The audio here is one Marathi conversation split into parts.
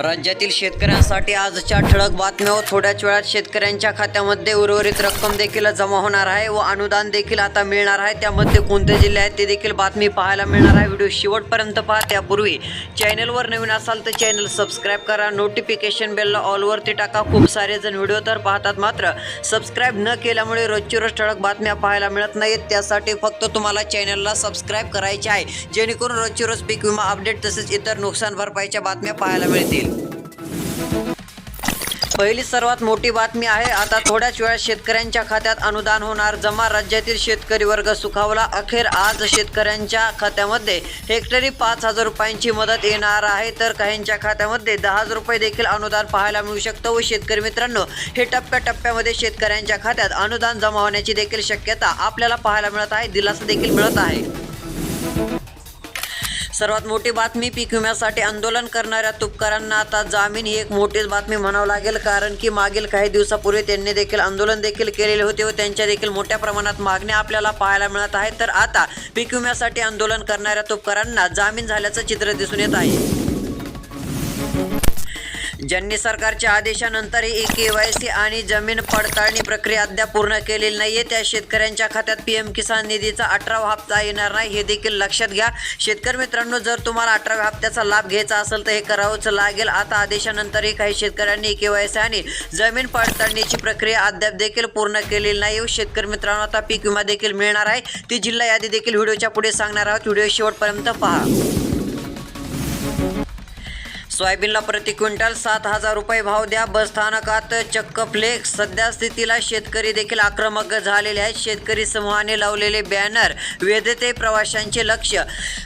राज्यातील शेतकऱ्यांसाठी आजच्या ठळक बातम्या व थोड्याच वेळात शेतकऱ्यांच्या खात्यामध्ये उर्वरित रक्कम देखील जमा होणार आहे व अनुदान देखील आता मिळणार आहे. त्यामध्ये कोणते जिल्हे आहेत ते देखील बातमी पाहायला मिळणार आहे. व्हिडिओ शेवटपर्यंत पहा. त्यापूर्वी चॅनलवर नवीन असाल तर चॅनल सबस्क्राईब करा. नोटिफिकेशन बेलला ऑलवरती टाका. खूप सारे जण व्हिडिओ तर पाहतात मात्र सबस्क्राईब न केल्यामुळे रोजची रोज ठळक बातम्या पाहायला मिळत नाहीत. त्यासाठी फक्त तुम्हाला चॅनलला सबस्क्राईब करायचे आहे. जेणेकरून रोजची रोज पीक विमा अपडेट तसेच इतर नुकसान भरपाईच्या बातम्या पाहायला मिळतील. पहिली सर्वात मोठी बातमी आहे आता थोड्याच वेळात शेतकऱ्यांच्या खात्यात अनुदान होणार. जमा राज्यातील शेतकरी वर्ग सुखावला अखेर आज शेतकऱ्यांच्या खात्यामध्ये. हेक्टरी पाच हजार रुपयांची मदत येणार आहे तर काहींच्या खात्यामध्ये दहा हजार रुपये देखील अनुदान पाहायला मिळू शकतं. व शेतकरी मित्रांनो हे टप्प्याटप्प्यामध्ये शेतकऱ्यांच्या खात्यात अनुदान जमा होण्याची देखील शक्यता आपल्याला पाहायला मिळत आहे दिलासा देखील मिळत आहे. सर्वात मोठी बातमी पीक विम्यासाठी आंदोलन करणाऱ्या तुपकरांना आता जामीन ही एक मोठीच बातमी म्हणावं लागेल कारण की मागील काही दिवसापूर्वी त्यांनी देखील आंदोलन देखील केलेले होते व त्यांच्या देखील मोठ्या प्रमाणात मागण्या आपल्याला पाहायला मिळत आहेत. तर आता पीक विम्यासाठी आंदोलन करणाऱ्या तुपकरांना जामीन झाल्याचं चित्र दिसून येत आहे. ज्यांनी सरकारच्या आदेशानंतरही केवायसी के वाय सी आणि जमीन पडताळणी प्रक्रिया अद्याप पूर्ण केलेली नाहीये त्या शेतकऱ्यांच्या खात्यात पी एम किसान निधीचा अठरावा हप्ता येणार नाही हे देखील लक्षात घ्या. शेतकरी मित्रांनो जर तुम्हाला अठराव्या हप्त्याचा लाभ घ्यायचा असेल तर हे करावंच लागेल. आता आदेशानंतरही काही शेतकऱ्यांनी केवायसी के वाय सी आणि जमीन पडताळणीची प्रक्रिया अद्याप देखील पूर्ण केलेली नाही. हो, शेतकरी मित्रांनो आता पीक विमा देखील मिळणार आहे. ती जिल्हा यादी देखील व्हिडिओच्या पुढे सांगणार आहोत. व्हिडिओ शेवटपर्यंत पहा. सोयाबीनला प्रति क्विंटल सात हजार रुपये भाव द्या. बस स्थानकात चक्क फ्लेक्स. सध्या स्थितीला शेतकरी देखील आक्रमक झालेले आहेत. शेतकरी समूहाने लावलेले बॅनर वेधते प्रवाशांचे लक्ष.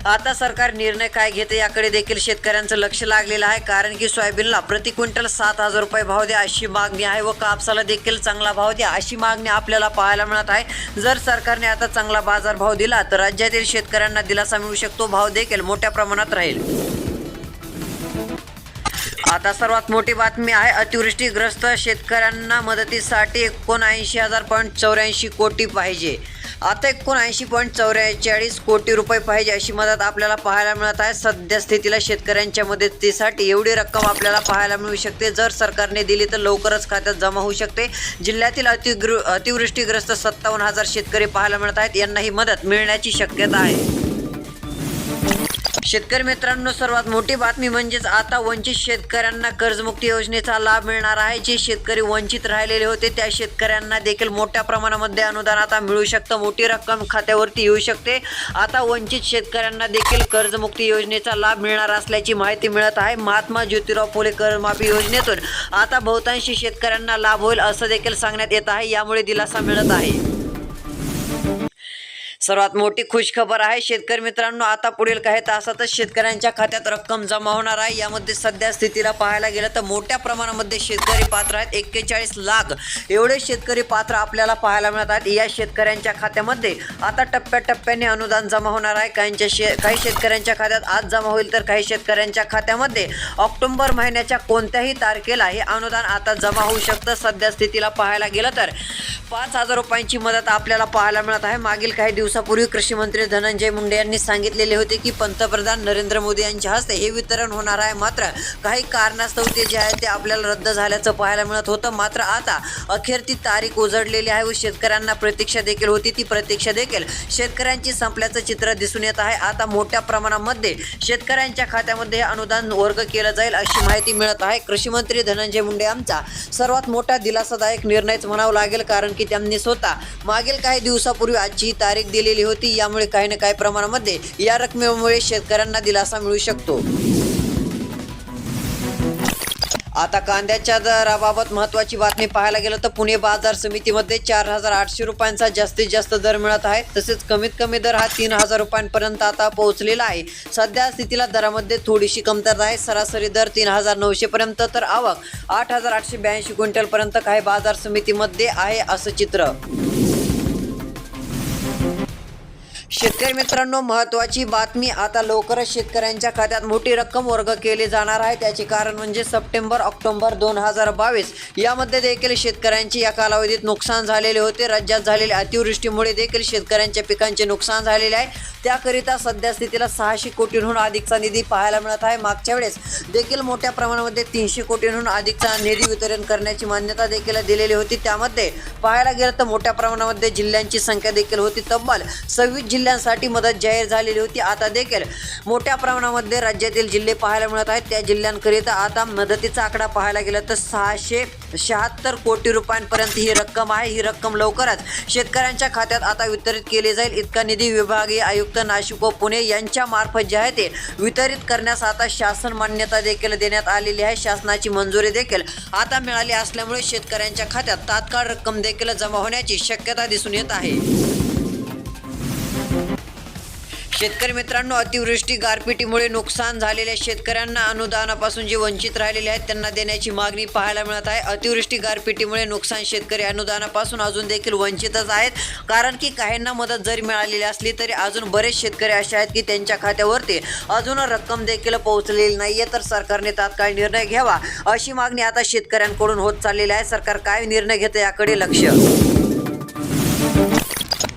आता सरकार निर्णय काय घेते याकडे देखील शेतकऱ्यांचं लक्ष लागलेलं आहे. कारण की सोयाबीनला प्रति क्विंटल सात हजार रुपये भाव द्या अशी मागणी आहे व कापसाला देखील चांगला भाव द्या अशी मागणी आपल्याला पाहायला मिळत आहे. जर सरकारने आता चांगला बाजार भाव दिला तर राज्यातील शेतकऱ्यांना दिलासा मिळू शकतो. भाव देखील मोठ्या प्रमाणात राहील. आता सर्वात मोठी बातमी आहे अतिवृष्टीग्रस्त शेतकऱ्यांना मदतीसाठी एकोणऐंशी हजार पॉईंट चौऱ्याऐंशी कोटी पाहिजे. आता एकोणऐंशी पॉईंट चौऱ्याचाळीस कोटी रुपये पाहिजे अशी मदत आपल्याला पाहायला मिळत आहे. सध्या स्थितीला शेतकऱ्यांच्या मदतीसाठी एवढी रक्कम आपल्याला पाहायला मिळू शकते. जर सरकारने दिली तर लवकरच खात्यात जमा होऊ शकते. जिल्ह्यातील अतिगृ अतिवृष्टीग्रस्त सत्तावन्न हजार शेतकरी पाहायला मिळत आहेत. यांना ही मदत मिळण्याची शक्यता आहे. शेतकरी मित्रांनो सर्वात मोठी बातमी म्हणजेच आता वंचित शेतकऱ्यांना कर्जमुक्ती योजनेचा लाभ मिळणार आहे. जे शेतकरी वंचित राहिलेले होते त्या शेतकऱ्यांना देखील मोठ्या प्रमाणामध्ये अनुदान आता मिळू शकतं. मोठी रक्कम खात्यावरती येऊ शकते. आता वंचित शेतकऱ्यांना देखील कर्जमुक्ती योजनेचा लाभ मिळणार असल्याची माहिती मिळत आहे. महात्मा ज्योतिराव फुले कर्जमाफी योजनेतून आता बहुतांशी शेतकऱ्यांना लाभ होईल असं देखील सांगण्यात येत आहे. यामुळे दिलासा मिळत आहे. सर्वात मोठी खुशखबर आहे. शेतकरी मित्रांनो आता पुढील काही तासातच शेतकऱ्यांच्या खात्यात रक्कम जमा होणार आहे. यामध्ये सध्या स्थितीला पाहायला गेलं तर मोठ्या प्रमाणामध्ये शेतकरी पात्र आहेत. एक्केचाळीस लाख एवढे शेतकरी पात्र आपल्याला पाहायला मिळत आहेत. या शेतकऱ्यांच्या खात्यामध्ये आता टप्प्याटप्प्याने अनुदान जमा होणार आहे. काहींच्या शे काही शेतकऱ्यांच्या खात्यात आज जमा होईल तर काही शेतकऱ्यांच्या खात्यामध्ये ऑक्टोबर महिन्याच्या कोणत्याही तारखेला हे अनुदान आता जमा होऊ शकतं. सध्या स्थितीला पाहायला गेलं तर पाच हजार रुपयांची मदत आपल्याला पाहायला मिळत आहे. मागील काही दिवसापूर्वी कृषी मंत्री धनंजय मुंडे यांनी सांगितलेले होते की पंतप्रधान नरेंद्र मोदी यांच्या हस्ते हे वितरण होणार आहे. मात्र काही कारणास्तव ते जे आहे ते आपल्याला रद्द झाल्याचं पाहायला मिळत होतं. मात्र आता अखेर ती तारीख उजडलेली आहे व शेतकऱ्यांना प्रतीक्षा देखील होती. ती प्रतीक्षा देखील शेतकऱ्यांची संपल्याचं चित्र दिसून येत आहे. आता मोठ्या प्रमाणामध्ये शेतकऱ्यांच्या खात्यामध्ये अनुदान वर्ग केलं जाईल अशी माहिती मिळत आहे. कृषी मंत्री धनंजय मुंडे आमचा सर्वात मोठा दिलासादायक निर्णयच म्हणावा लागेल कारण की त्यांनी स्वतः मागील काही दिवसापूर्वी आजची ही तारीख दिलेली होती. यामुळे काही ना काही प्रमाणामध्ये या रकमेमुळे शेतकऱ्यांना दिलासा मिळू शकतो. आता कांद्याच्या दराबाबत महत्त्वाची बातमी पाहायला गेलं तर पुणे बाजार समितीमध्ये चार हजार आठशे रुपयांचा जास्तीत जास्त दर मिळत आहे. तसेच कमीत कमी दर हा तीन हजार रुपयांपर्यंत आता पोहोचलेला आहे. सध्या स्थितीला दरामध्ये थोडीशी कमतरता आहे. सरासरी दर तीन हजार नऊशेपर्यंत तर आवक आठ हजार आठशे ब्याऐंशी क्विंटलपर्यंत काही बाजार समितीमध्ये आहे असं चित्र. शेतकरी मित्रांनो महत्त्वाची बातमी आता लवकरच शेतकऱ्यांच्या खात्यात मोठी रक्कम वर्ग केली जाणार आहे. त्याचे कारण म्हणजे सप्टेंबर ऑक्टोबर दोन हजार बावीस. यामध्ये देखील शेतकऱ्यांची या कालावधीत नुकसान झालेले होते. राज्यात झालेल्या अतिवृष्टीमुळे देखील शेतकऱ्यांच्या पिकांचे नुकसान झालेले आहे. त्याकरिता सध्या स्थितीला सहाशे कोटींहून अधिकचा निधी पाहायला मिळत आहे. मागच्या वेळेस देखील मोठ्या प्रमाणामध्ये तीनशे कोटींहून अधिकचा निधी वितरण करण्याची मान्यता देखील दिलेली होती. त्यामध्ये पाहायला गेलं तर मोठ्या प्रमाणामध्ये जिल्ह्यांची संख्या देखील होती तब्बल. सव्वीस जिल्ह्यांसाठी मदत जाहीर झालेली होती. आता देखील मोठ्या प्रमाणामध्ये राज्यातील जिल्हे पाहायला मिळत आहेत. त्या जिल्ह्यांकरिता आता मदतीचा आकडा पाहायला गेला तर सहाशे शहात्तर कोटी रुपयांपर्यंत ही रक्कम आहे. ही रक्कम लवकरच शेतकऱ्यांच्या खात्यात आता वितरित केली जाईल. इतका निधी विभागीय आयुक्त नाशिक व पुणे यांच्या मार्फत जे आहे ते वितरित करण्यास आता शासन मान्यता देखील देण्यात आलेली आहे. शासनाची मंजुरी देखील आता मिळाली असल्यामुळे शेतकऱ्यांच्या खात्यात तात्काळ रक्कम देखील जमा होण्याची शक्यता दिसून येत आहे. शेतकरी मित्रांनो अतिवृष्टी गारपिटीमुळे नुकसान झालेल्या शेतकऱ्यांना अनुदानापासून जे वंचित राहिलेले आहेत त्यांना देण्याची मागणी पाहायला मिळत आहे. अतिवृष्टी गारपिटीमुळे नुकसान शेतकरी अनुदानापासून अजून देखील वंचितच आहेत. कारण की काहींना मदत जरी मिळालेली असली तरी अजून बरेच शेतकरी असे आहेत की त्यांच्या खात्यावरती अजून रक्कम देखील पोहोचलेली नाहीये. तर सरकारने तात्काळ निर्णय घ्यावा अशी मागणी आता शेतकऱ्यांकडून होत चाललेली आहे. सरकार काय निर्णय घेतं याकडे लक्ष.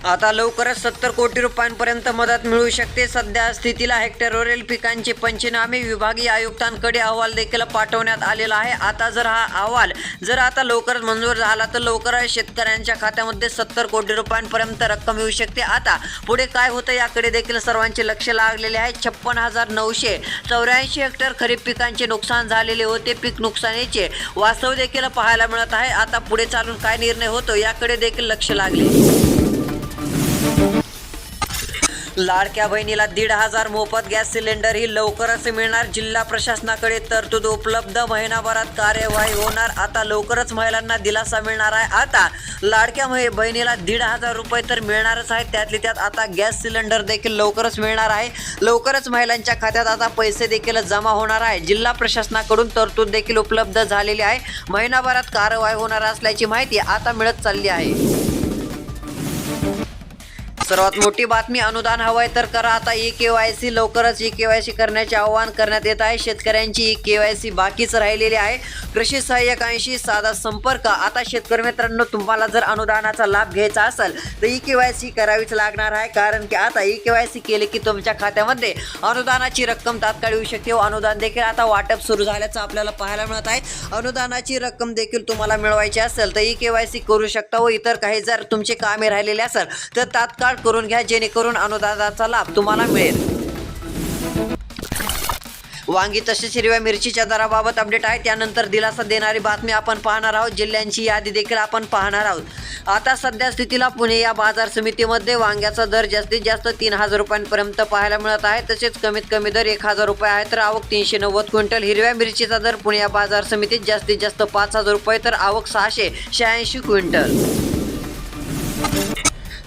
आता लवकरच सत्तर कोटी रुपयांपर्यंत मदत मिळू शकते. सध्या स्थितीला हेक्टरवरील पिकांचे पंचनामे विभागीय आयुक्तांकडे अहवाल देखील पाठवण्यात आलेला आहे. आता जर हा अहवाल जर आता लवकरच मंजूर झाला तर लवकरच शेतकऱ्यांच्या खात्यामध्ये सत्तर कोटी रुपयांपर्यंत रक्कम येऊ शकते. आता पुढे काय होतं याकडे देखील सर्वांचे लक्ष लागलेले आहे. छप्पन हजार नऊशे चौऱ्याऐंशी हेक्टर खरीप पिकांचे नुकसान झालेले होते. पीक नुकसानीचे वास्तव देखील पाहायला मिळत आहे. आता पुढे चालून काय निर्णय होतो याकडे देखील लक्ष लागले. लाडक्या बहिणीला दीड हजार मोफत गॅस सिलेंडर ही लवकरच मिळणार. जिल्हा प्रशासनाकडे तरतूद उपलब्ध. महिनाभरात कार्यवाही होणार. आता लवकरच महिलांना दिलासा मिळणार आहे. आता लाडक्या बहिणीला दीड हजार रुपये तर मिळणारच आहे. त्यातली त्यात आता गॅस सिलेंडर देखील लवकरच मिळणार आहे. लवकरच महिलांच्या खात्यात आता पैसे देखील जमा होणार आहे. जिल्हा प्रशासनाकडून तरतूद देखील उपलब्ध झालेली आहे. महिनाभरात कारवाई होणार असल्याची माहिती आता मिळत चालली आहे. सर्वात मोठी बातमी अनुदान हवंय तर करा. आता ई के वाय सी लवकरच ई के वाय सी करण्याचे आवाहन करण्यात येत आहे. शेतकऱ्यांची ई के वाय सी बाकीच राहिलेली आहे. कृषी सहाय्यकांशी साधा संपर्क. आता शेतकरी मित्रांनो तुम्हाला जर अनुदानाचा लाभ घ्यायचा असेल तर ई के वाय सी करावीच लागणार आहे. कारण की आता ई के वाय सी केले की तुमच्या खात्यामध्ये अनुदानाची रक्कम तात्काळ येऊ शकते. व अनुदान देखील आता वाटप सुरू झाल्याचं आपल्याला पाहायला मिळत आहे. अनुदानाची रक्कम देखील तुम्हाला मिळवायची असेल तर ई के वाय सी करू शकता. व इतर काही जर तुमचे कामे राहिलेले असेल तर तात्काळ करून घ्या जेणेकरून अनुदानाचा लाभ तुम्हाला मिळेल. वांगी तसेच हिरव्या मिरचीच्या दराबाबत अपडेट आहे. त्यानंतर दिलासा देणारी बातमी आपण पाहणार आहोत. जिल्ह्यांची यादी देखील आपण पाहणार आहोत. आता सध्या स्थितीला पुणे या बाजार समितीमध्ये वांग्याचा दर जास्तीत जास्त तीन हजार रुपयांपर्यंत पाहायला मिळत आहे. तसेच कमीत कमी दर एक हजार रुपये आहे तर आवक तीनशे नव्वद क्विंटल. हिरव्या मिरचीचा दर पुणे या बाजार समितीत जास्तीत जास्त पाच हजार रुपये तर आवक सहाशे शहाऐंशी क्विंटल.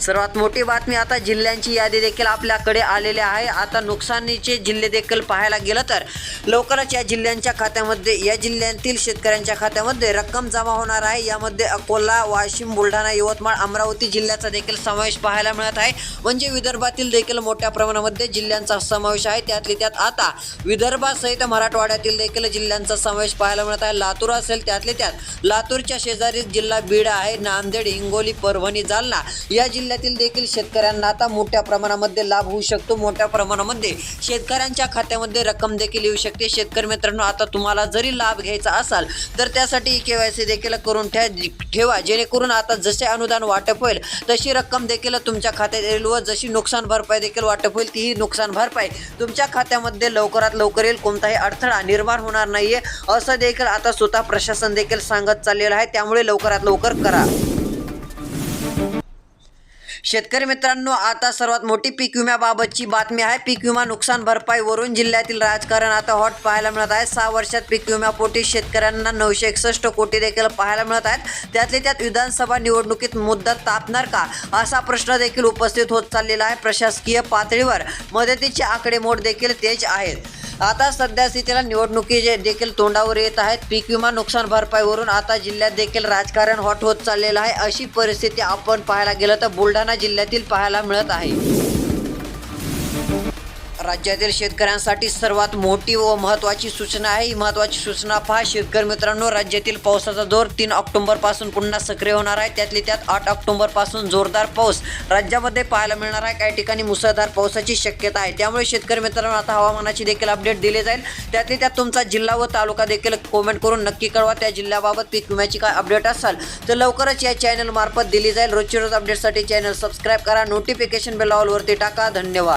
सर्वात मोठी बातमी आता जिल्ह्यांची यादी देखील आपल्याकडे आलेली आहे. आता नुकसानीचे जिल्हे देखील पाहायला गेलं तर लवकरच या जिल्ह्यांच्या खात्यामध्ये या जिल्ह्यातील शेतकऱ्यांच्या खात्यामध्ये रक्कम जमा होणार आहे. यामध्ये अकोला वाशिम बुलढाणा यवतमाळ अमरावती जिल्ह्याचा देखील समावेश पाहायला मिळत आहे. म्हणजे विदर्भातील देखील मोठ्या प्रमाणामध्ये जिल्ह्यांचा समावेश आहे. त्यातली त्यात आता विदर्भासहित मराठवाड्यातील देखील जिल्ह्यांचा समावेश पाहायला मिळत आहे. लातूर असेल त्यातले त्यात लातूरच्या शेजारी जिल्हा बीड आहे. नांदेड हिंगोली परभणी जालना या जिल्ह्यातील देखील शेतकऱ्यांना आता मोठ्या प्रमाणामध्ये लाभ होऊ शकतो. मोठ्या प्रमाणामध्ये शेतकऱ्यांच्या खात्यामध्ये रक्कम देखील येऊ शकते. शेतकरी मित्रांनो आता तुम्हाला जरी लाभ घ्यायचा असाल तर त्यासाठी के वाय सी देखील करून ठे ठेवा. जेणेकरून आता जसे अनुदान वाटप होईल तशी रक्कम देखील तुमच्या खात्यात येईल व जशी नुकसान भरपाई देखील वाटप होईल तीही नुकसान भरपाई तुमच्या खात्यामध्ये लवकरात लवकर येईल. कोणताही अडथळा निर्माण होणार नाहीये असं देखील आता स्वतः प्रशासन देखील सांगत चाललेलं आहे. त्यामुळे लवकरात लवकर करा. शेतकरी मित्रांनो आता सर्वात मोठी पीक विम्याबाबतची बातमी आहे. पीक विमा नुकसान भरपाईवरून जिल्ह्यातील राजकारण आता हॉट पाहायला मिळत आहे. सहा वर्षात पीक विम्यापोटी शेतकऱ्यांना नऊशे एकसष्ट कोटी देखील पाहायला मिळत आहेत. त्यातले त्यात विधानसभा निवडणुकीत मुद्दत तापणार का? असा प्रश्न देखील उपस्थित होत चाललेला आहे. प्रशासकीय पातळीवर मदतीचे आकडेमोड देखील तेज आहेत. आता सध्या स्थितीला निवडणुकी जे देखील तोंडावर येत आहेत पीक विमा नुकसान भरपाईवरून आता जिल्ह्यात देखील राजकारण हॉट होत चाललेलं आहे. अशी परिस्थिती आपण पाहायला गेलं तर बुलढाणा जिल्ह्यातील पाहायला मिळत आहे. राज्यातील शेतकऱ्यांसाठी सर्वात मोठी व महत्त्वाची सूचना आहे. ही महत्त्वाची सूचना पहा शेतकरी मित्रांनो राज्यातील पावसाचा जोर तीन ऑक्टोबरपासून पुन्हा सक्रिय होणार आहे. त्यातली त्यात आठ ऑक्टोबरपासून जोरदार पाऊस राज्यामध्ये पाहायला मिळणार आहे. काही ठिकाणी मुसळधार पावसाची शक्यता आहे. त्यामुळे शेतकरी मित्रांनो आता हवामानाची देखील अपडेट दिली जाईल. त्यातली त्यात तुमचा जिल्हा व तालुका देखील कमेंट करून नक्की कळवा. त्या जिल्ह्याबाबत पीक विम्याची काय अपडेट असाल तर लवकरच या चॅनल मार्फत दिली जाईल. रोजची रोज अपडेटसाठी चॅनल सबस्क्राईब करा. नोटिफिकेशन बेल ऑलवरती टाका. धन्यवाद.